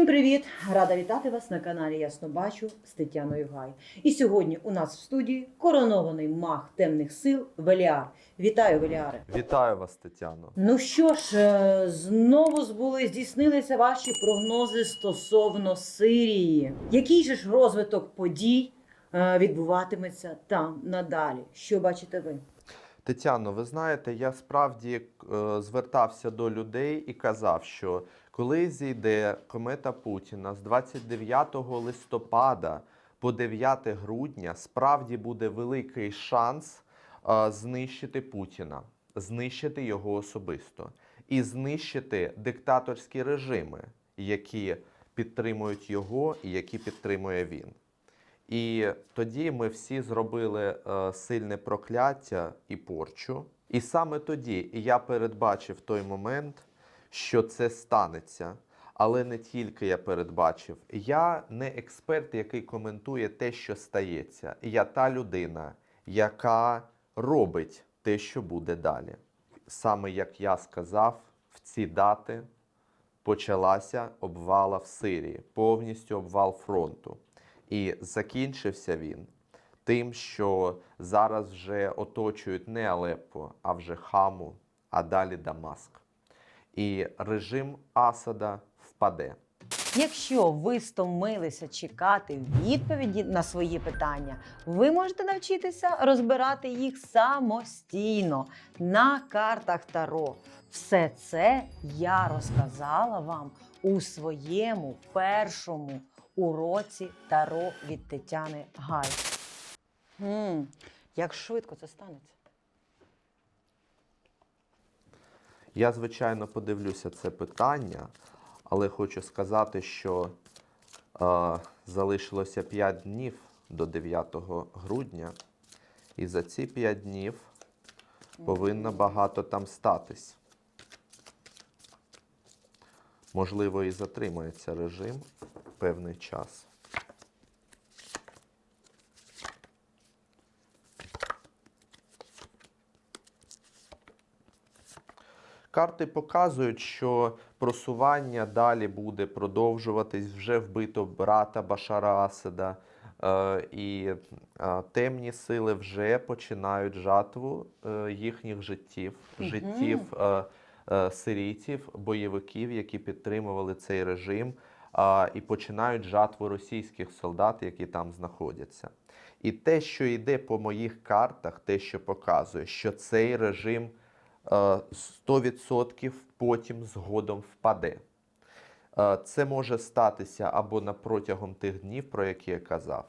Всім привіт! Рада вітати вас на каналі Ясно Бачу з Тетяною Гай. І сьогодні у нас в студії коронований маг темних сил Веліар. Вітаю, Веліаре! Вітаю вас, Тетяно. Ну що ж, е, знову збули, здійснилися ваші прогнози стосовно Сирії. Який же ж розвиток подій е, відбуватиметься там надалі? Що бачите ви? Тетяно, ви знаєте, я справді е, звертався до людей і казав, що коли зійде комета Путіна з 29 листопада по 9 грудня, справді буде великий шанс е, знищити Путіна, знищити його особисто і знищити диктаторські режими, які підтримують його і які підтримує він. І тоді ми всі зробили е, сильне прокляття і порчу. І саме тоді я передбачив той момент, що це станеться. Але не тільки я передбачив. Я не експерт, який коментує те, що стається. Я та людина, яка робить те, що буде далі. Саме як я сказав, в ці дати почалася обвала в Сирії, повністю обвал фронту. І закінчився він тим, що зараз вже оточують не Алеппо, а вже Хаму, а далі Дамаск. І режим Асада впаде. Якщо ви стомилися чекати відповіді на свої питання, ви можете навчитися розбирати їх самостійно на картах Таро. Все це я розказала вам у своєму першому уроці Таро від Тетяни Гай. Хм, як швидко це станеться? Я, звичайно, подивлюся це питання, але хочу сказати, що е, залишилося 5 днів до 9 грудня, і за ці 5 днів повинно багато там статись. Можливо, і затримається режим певний час. Карти показують, що просування далі буде продовжуватись. Вже вбито брата Башара Асада, е, і е, темні сили вже починають жатву е, їхніх життів, життів сирійців, бойовиків, які підтримували цей режим, і починають жатву російських солдат, які там знаходяться. І те, що йде по моїх картах, те, що показує, що цей режим 100% потім згодом впаде. Е, Це може статися або на протягом тих днів, про які я казав,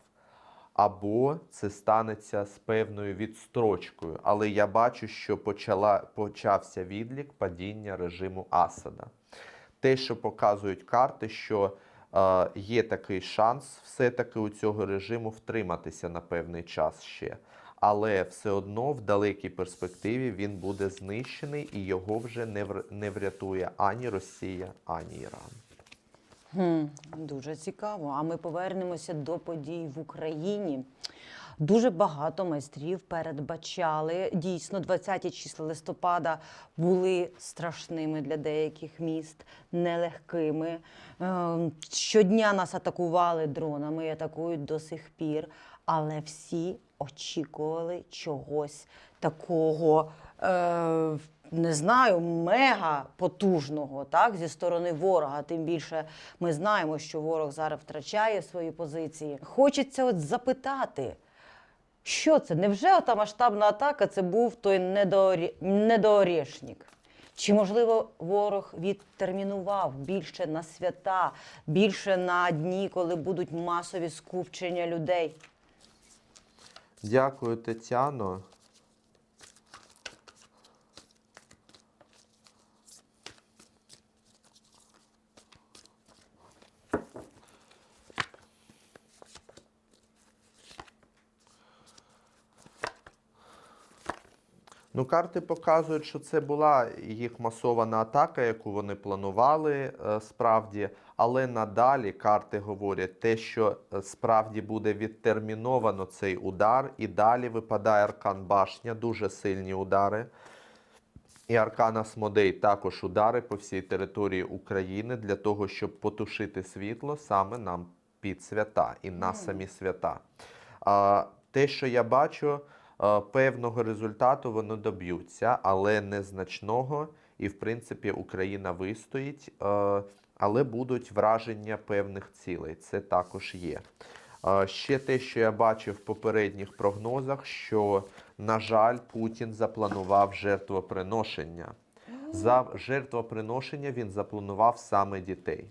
або це станеться з певною відстрочкою. Але я бачу, що почала, почався відлік падіння режиму Асада. Те, що показують карти, що е, є такий шанс все-таки у цього режиму втриматися на певний час ще. Але все одно в далекій перспективі він буде знищений і його вже не, вр- не врятує ані Росія, ані Іран. Хм, дуже цікаво. А ми повернемося до подій в Україні. Дуже багато майстрів передбачали. Дійсно, 20 числа листопада були страшними для деяких міст, нелегкими. Ем, Щодня нас атакували дронами атакують до сих пір. Але всі очікували чогось такого. Е- не знаю, мега потужного, так, зі сторони ворога. Тим більше ми знаємо, що ворог зараз втрачає свої позиції. Хочеться от запитати, що це? Невже ота масштабна атака це був той недоорі... недоорішник? Чи, можливо, ворог відтермінував більше на свята, більше на дні, коли будуть масові скупчення людей? Дякую, Тетяно. Ну, карти показують, що це була їх масована атака, яку вони планували е, справді. Але надалі карти говорять те, що е, справді буде відтерміновано цей удар, і далі випадає аркан башня, дуже сильні удари. І Аркана Смодей також удари по всій території України для того, щоб потушити світло саме нам під свята і на самі свята. А, те, що я бачу, певного результату воно доб'ються, але незначного. І, в принципі, Україна вистоїть, е, але будуть враження певних цілей. Це також є. Е, Ще те, що я бачив в попередніх прогнозах, що, на жаль, Путін запланував жертвоприношення. За жертвоприношення він запланував саме дітей.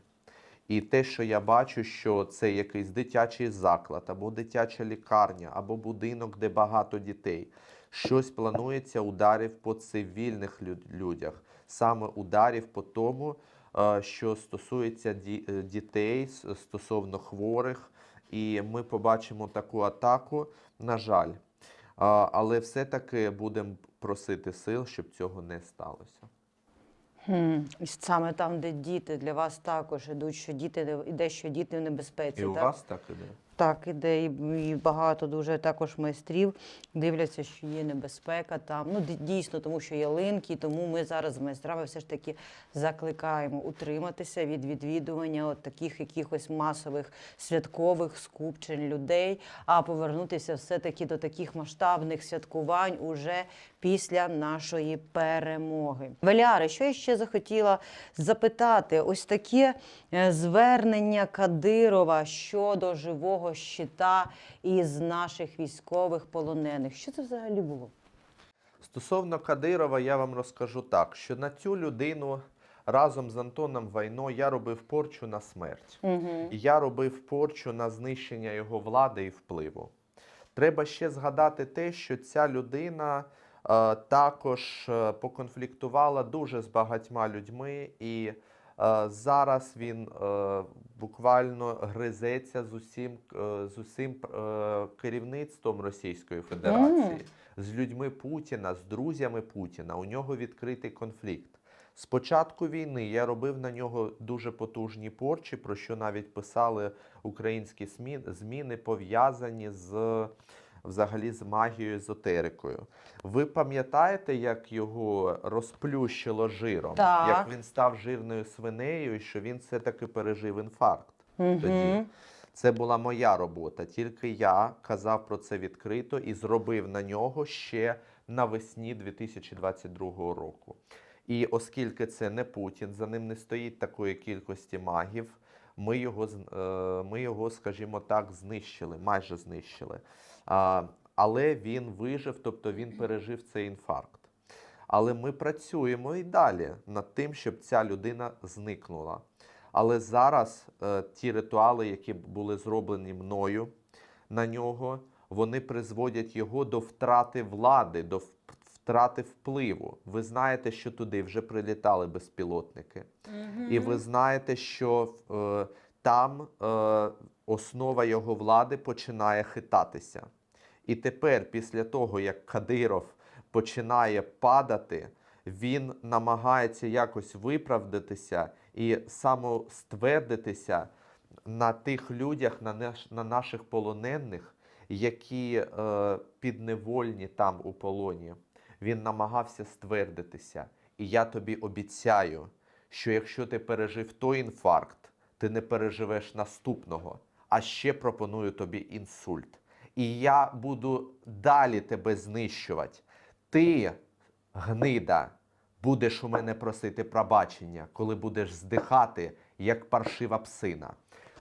І те, що я бачу, що це якийсь дитячий заклад, або дитяча лікарня, або будинок, де багато дітей. Щось планується ударів по цивільних людях, саме ударів по тому, е, що стосується е, дітей, стосовно хворих. І ми побачимо таку атаку, на жаль. Але все-таки будемо просити сил, щоб цього не сталося. Хм. І саме там, де діти, для вас також ідуть, що діти іде, що діти в небезпеці. І у так? вас так іде? Так, іде і, і багато дуже також майстрів дивляться, що є небезпека там. Ну дійсно, тому що ялинки, тому ми зараз з майстрами все ж таки закликаємо утриматися від відвідування от таких якихось масових святкових скупчень людей, а повернутися все-таки до таких масштабних святкувань уже після нашої перемоги. Веляри, що я ще захотіла запитати? Ось таке е, звернення Кадирова щодо живого щита із наших військових полонених. Що це взагалі було? Стосовно Кадирова, я вам розкажу так, що на цю людину разом з Антоном Вайно я робив порчу на смерть. Угу. І Я робив порчу на знищення його влади і впливу. Треба ще згадати те, що ця людина також е, поконфліктувала дуже з багатьма людьми, і е, зараз він е, буквально гризеться з усім, е, з усім е, керівництвом Російської Федерації, з людьми Путіна, з друзями Путіна. У нього відкритий конфлікт. З початку війни я робив на нього дуже потужні порчі, про що навіть писали українські СМІ, зміни пов'язані з взагалі з магією езотерикою. Ви пам'ятаєте, як його розплющило жиром? Так. Як він став жирною свинею, і що він все-таки пережив інфаркт тоді. Угу. Це була моя робота. Тільки я казав про це відкрито і зробив на нього ще навесні 2022 року. І оскільки це не Путін, за ним не стоїть такої кількості магів, ми його, е, ми його, скажімо так, знищили, майже знищили. Але він вижив, тобто він пережив цей інфаркт. Але ми працюємо і далі над тим, щоб ця людина зникнула. Але зараз е, ті ритуали, які були зроблені мною на нього, вони призводять його до втрати влади, до втрати впливу. Ви знаєте, що туди вже прилітали безпілотники. І ви знаєте, що е, там е, основа його влади починає хитатися. І тепер, після того, як Кадиров починає падати, він намагається якось виправдатися і самоствердитися на тих людях, на, наш, на наших полонених, які е, підневольні там у полоні. Він намагався ствердитися. І я тобі обіцяю, що якщо ти пережив той інфаркт, ти не переживеш наступного. А ще пропоную тобі інсульт. І я буду далі тебе знищувати. Ти, гнида, будеш у мене просити пробачення, коли будеш здихати, як паршива псина.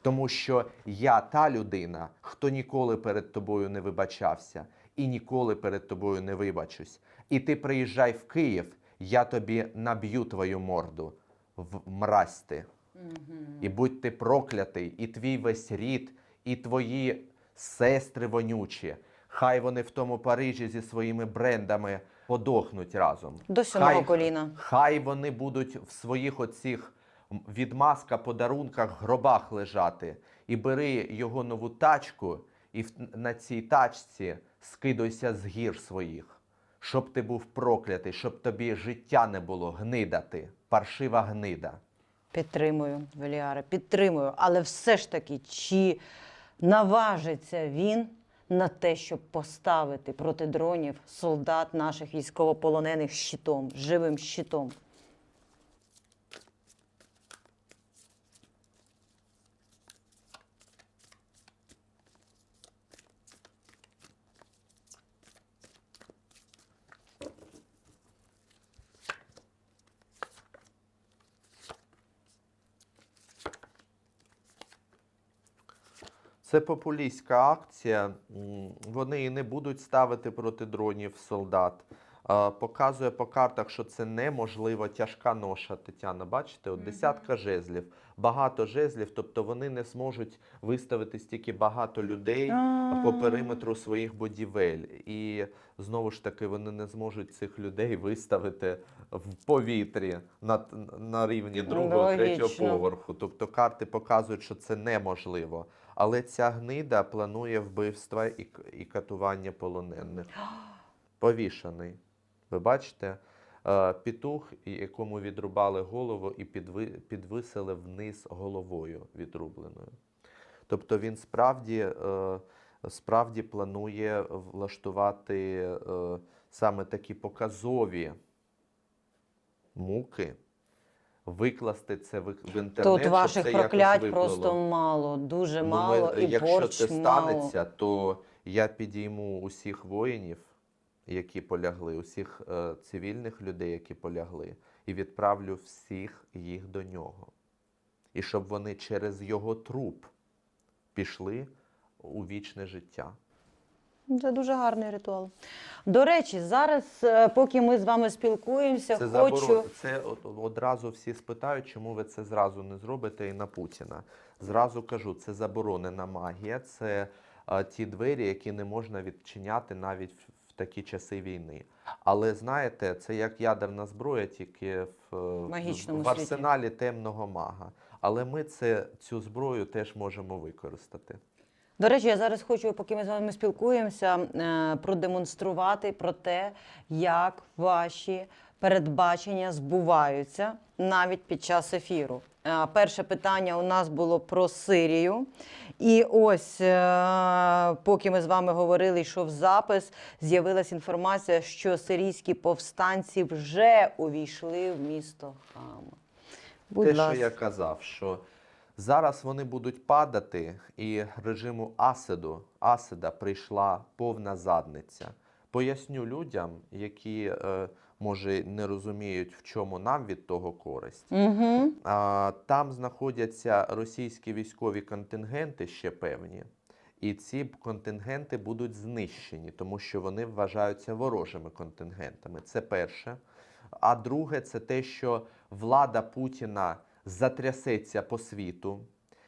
Тому що я та людина, хто ніколи перед тобою не вибачався і ніколи перед тобою не вибачусь. І ти приїжджай в Київ, я тобі наб'ю твою морду в мразь ти. І будь ти проклятий, і твій весь рід, і твої сестри вонючі. Хай вони в тому Парижі зі своїми брендами подохнуть разом. До сьомого Хай- коліна. Хай вони будуть в своїх оцих відмазка подарунках гробах лежати. І бери його нову тачку, і на цій тачці скидуйся з гір своїх. Щоб ти був проклятий, щоб тобі життя не було гнидати, паршива гнида. Підтримую, Веліара, підтримую. Але все ж таки, чи наважиться він на те, щоб поставити проти дронів солдат наших військовополонених щитом, живим щитом. Це популістська акція. Вони і не будуть ставити проти дронів солдат. Показує по картах, що це неможливо. Тяжка ноша, Тетяна. Бачите, от десятка жезлів, багато жезлів, тобто вони не зможуть виставити стільки багато людей по периметру своїх будівель. І знову ж таки вони не зможуть цих людей виставити в повітрі на, на рівні другого, третього поверху. Тобто карти показують, що це неможливо. Але ця гнида планує вбивства і, і катування полонених. Повішаний. Ви бачите? Е, Петух, якому відрубали голову і підвисили вниз головою відрубленою. Тобто він справді, е, справді планує влаштувати е, саме такі показові муки, викласти це в, інтернет. Тут щоб ваших це якось проклять виплило. просто мало, дуже Ну, мало, ми- і якщо борщ це мало. станеться, то я підійму усіх воїнів, які полягли, усіх е, цивільних людей, які полягли, і відправлю всіх їх до нього. І щоб вони через його труп пішли у вічне життя. Це дуже гарний ритуал. До речі, зараз, е, поки ми з вами спілкуємося, Це хочу. Це одразу всі спитають, чому ви це зразу не зробите і на Путіна. Зразу кажу, це заборонена магія, це а, ті двері, які не можна відчиняти навіть в, такі часи війни. Але знаєте, це як ядерна зброя, тільки в, е, в світі. арсеналі темного мага. Але ми це, цю зброю теж можемо використати. До речі, я зараз хочу, поки ми з вами спілкуємося, е, продемонструвати про те, як ваші передбачення збуваються навіть під час ефіру. Е, Перше питання у нас було про Сирію. І ось, е, поки ми з вами говорили, йшов запис, з'явилася інформація, що сирійські повстанці вже увійшли в місто Хама. Будь Те, ласка. що я казав, що зараз вони будуть падати, і режиму Асаду, Асада прийшла повна задниця. Поясню людям, які е, може не розуміють, в чому нам від того користь. Угу. Там знаходяться російські військові контингенти ще певні. І ці контингенти будуть знищені, тому що вони вважаються ворожими контингентами. Це перше. А друге, це те, що влада Путіна затрясеться по світу.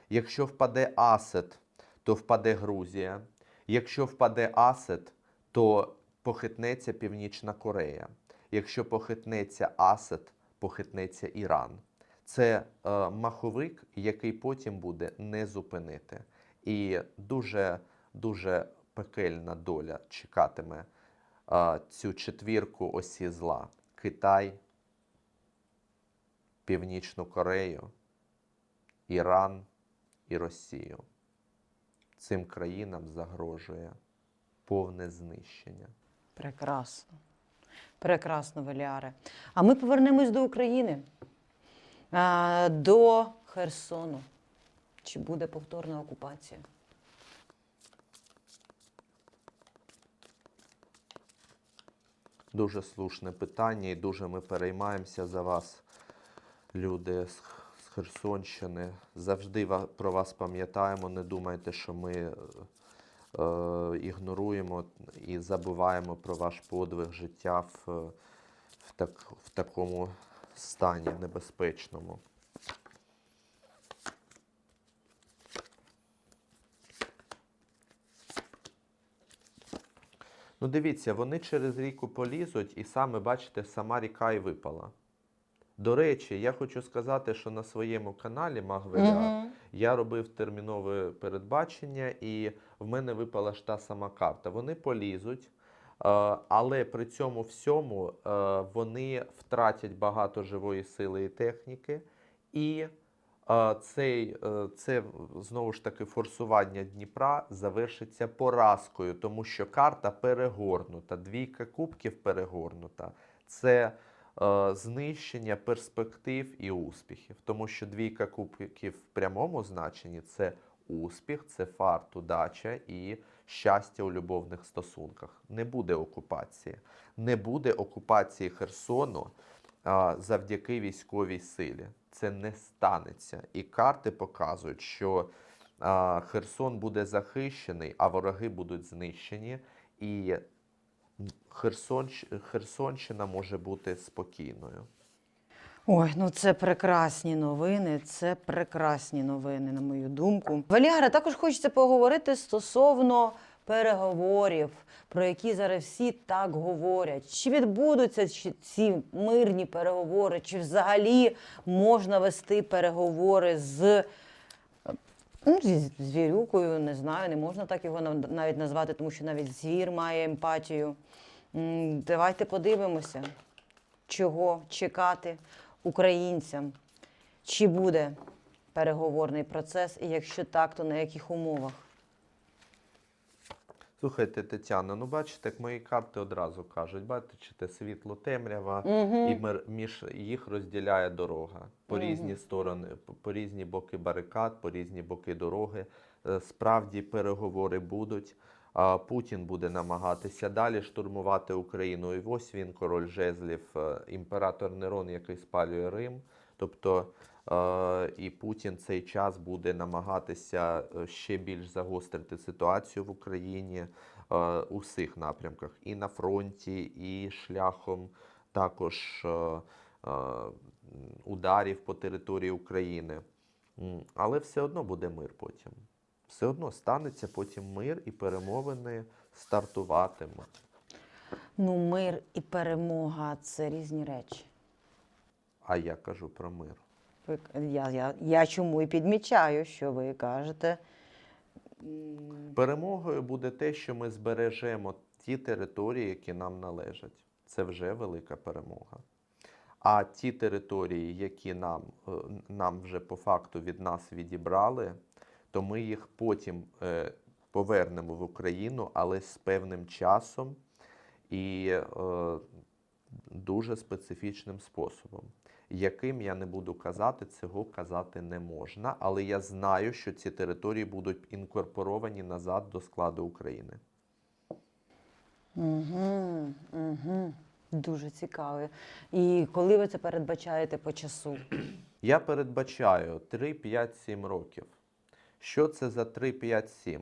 Якщо впаде Асад, то впаде Грузія. Якщо впаде Асад, то похитнеться Північна Корея. Якщо похитнеться Асад, похитнеться Іран. Це е, маховик, який потім буде не зупинити. І дуже дуже пекельна доля чекатиме е, цю четвірку осі зла: Китай, Північну Корею, Іран і Росію. Цим країнам загрожує повне знищення. Прекрасно. Прекрасно, Веліаре. А ми повернемось до України, а, до Херсону. Чи буде повторна окупація? Дуже слушне питання, і дуже ми переймаємося за вас, люди з, Херсонщини. Завжди про вас пам'ятаємо. Не думайте, що ми е, е, ігноруємо і забуваємо про ваш подвиг життя в, в, так, в такому стані небезпечному. Ну, дивіться, вони через ріку полізуть, і саме бачите, сама ріка і випала. До речі, я хочу сказати, що на своєму каналі Магвеля Мгм. я робив термінове передбачення, і в мене випала ж та сама карта. Вони полізуть, е, але при цьому всьому е, вони втратять багато живої сили і техніки, і е, цей, це знову ж таки форсування Дніпра завершиться поразкою, тому що карта перегорнута, двійка кубків перегорнута. Це знищення перспектив і успіхів, тому що двійка кубків в прямому значенні це успіх, це фарт, удача і щастя у любовних стосунках. Не буде окупації, не буде окупації Херсону завдяки військовій силі. Це не станеться. І карти показують, що Херсон буде захищений, а вороги будуть знищені. І Херсонщ... Херсонщина може бути спокійною. Ой, ну це прекрасні новини. Це прекрасні новини, на мою думку. Валіара, також хочеться поговорити стосовно переговорів, про які зараз всі так говорять. Чи відбудуться ці мирні переговори, чи взагалі можна вести переговори з. Ну, зі звірюкою, не знаю, не можна так його навіть назвати, тому що навіть звір має емпатію. Давайте подивимося, чого чекати українцям. Чи буде переговорний процес, і якщо так, то на яких умовах? Слухайте, Тетяна, ну бачите, як мої карти одразу кажуть, бачите, світло темрява, Мгм. і між їх розділяє дорога по Мгм. різні сторони, по, по різні боки барикад, по різні боки дороги. Е, Справді переговори будуть. А Путін буде намагатися далі штурмувати Україну. І ось він, король жезлів, е, імператор Нерон, який спалює Рим. Тобто е, і Путін цей час буде намагатися е, ще більш загострити ситуацію в Україні е, у всіх напрямках, і на фронті, і шляхом також ударів по території України. Але все одно буде мир потім. Все одно станеться потім мир і перемовини стартуватимуть. Ну, мир і перемога це різні речі. А я кажу про мир. Я, я, я чому і підмічаю, що ви кажете. Перемогою буде те, що ми збережемо ті території, які нам належать. Це вже велика перемога. А ті території, які нам, е, нам вже по факту від нас відібрали, то ми їх потім е, повернемо в Україну, але з певним часом і е, дуже специфічним способом. Яким я не буду казати, цього казати не можна, але я знаю, що ці території будуть інкорпоровані назад до складу України. Угу, угу. Дуже цікаво. І коли ви це передбачаєте по часу? Я передбачаю 3, 5, 7 років. Що це за 3, 5, 7,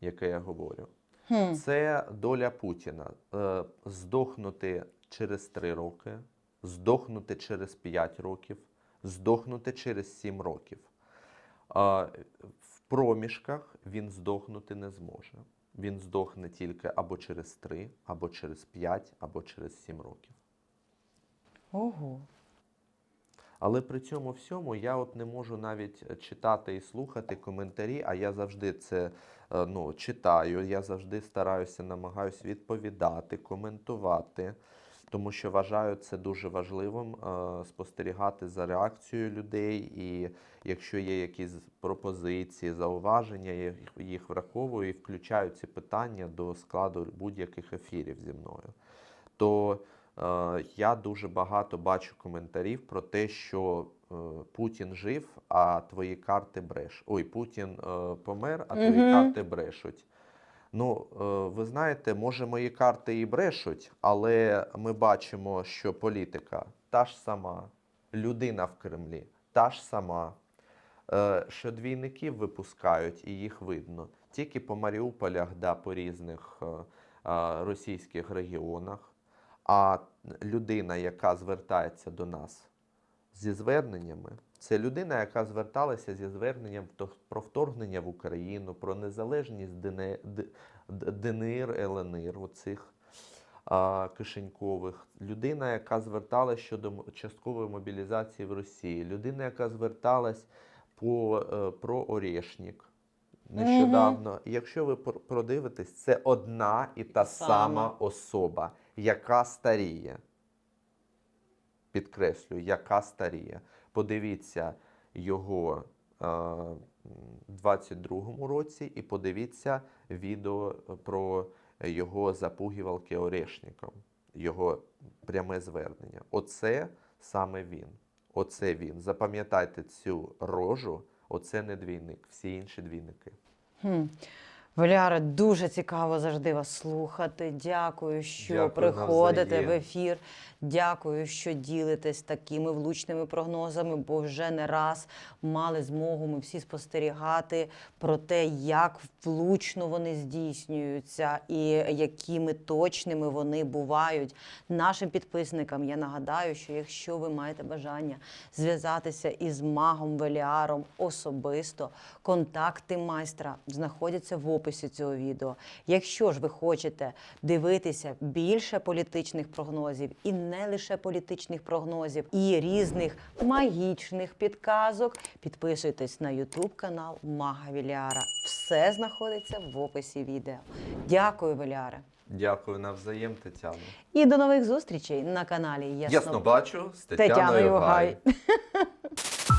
яке я говорю? Хм. Це доля Путіна. Е, здохнути через 3 роки, здохнути через 5 років, здохнути через 7 років. В проміжках він здохнути не зможе. Він здохне тільки або через 3, або через 5, або через 7 років. Ого. Але при цьому всьому я от не можу навіть читати і слухати коментарі, а я завжди це е, ну, читаю, я завжди стараюся, намагаюся відповідати, коментувати, тому що вважаю це дуже важливим е, спостерігати за реакцією людей. І якщо є якісь пропозиції, зауваження, я їх- враховую і включаю ці питання до складу будь-яких ефірів зі мною. То Е, Я дуже багато бачу коментарів про те, що е, Путін жив, а твої карти бреш. Ой, Путін помер, а твої Мгм. карти брешуть. Ну, е, ви знаєте, може, мої карти і брешуть, але ми бачимо, що політика та ж сама, людина в Кремлі та ж сама. Е, Що двійників випускають і їх видно тільки по Маріуполях, да, по різних е, російських регіонах. А людина, яка звертається до нас зі зверненнями, це людина, яка зверталася зі зверненням про вторгнення в Україну, про незалежність ДН- Д- Д- ДНР, ЛНР, оцих а, кишенькових. Людина, яка зверталась щодо часткової мобілізації в Росії, людина, яка зверталась по, е, про Орешник. Нещодавно, якщо ви пр- продивитесь, це одна і та Сама. сама особа, яка старіє. Підкреслюю, яка старіє. Подивіться, його е, м, 22-му році і подивіться відео про його запугівалки орешником, його пряме звернення. Оце саме він. Оце він. Запам'ятайте цю рожу, оце не двійник, всі інші двійники. Хм. Валяра, дуже цікаво завжди вас слухати. Дякую, що Дякую, приходите в ефір. Дякую, що ділитесь такими влучними прогнозами, бо вже не раз мали змогу ми всі спостерігати про те, як влучно вони здійснюються і якими точними вони бувають. Нашим підписникам я нагадаю, що якщо ви маєте бажання зв'язатися із магом Веліаром особисто, контакти майстра знаходяться в описі цього відео. Якщо ж ви хочете дивитися більше політичних прогнозів і не лише політичних прогнозів, і різних магічних підказок, підписуйтесь на YouTube канал Мага Веліара. Все знаходиться в описі відео. Дякую, Веліаре. Дякую навзаєм, Тетяно. І до нових зустрічей на каналі Ясно, Ясно бачу з Тетяною Тетяною Гай. Гай.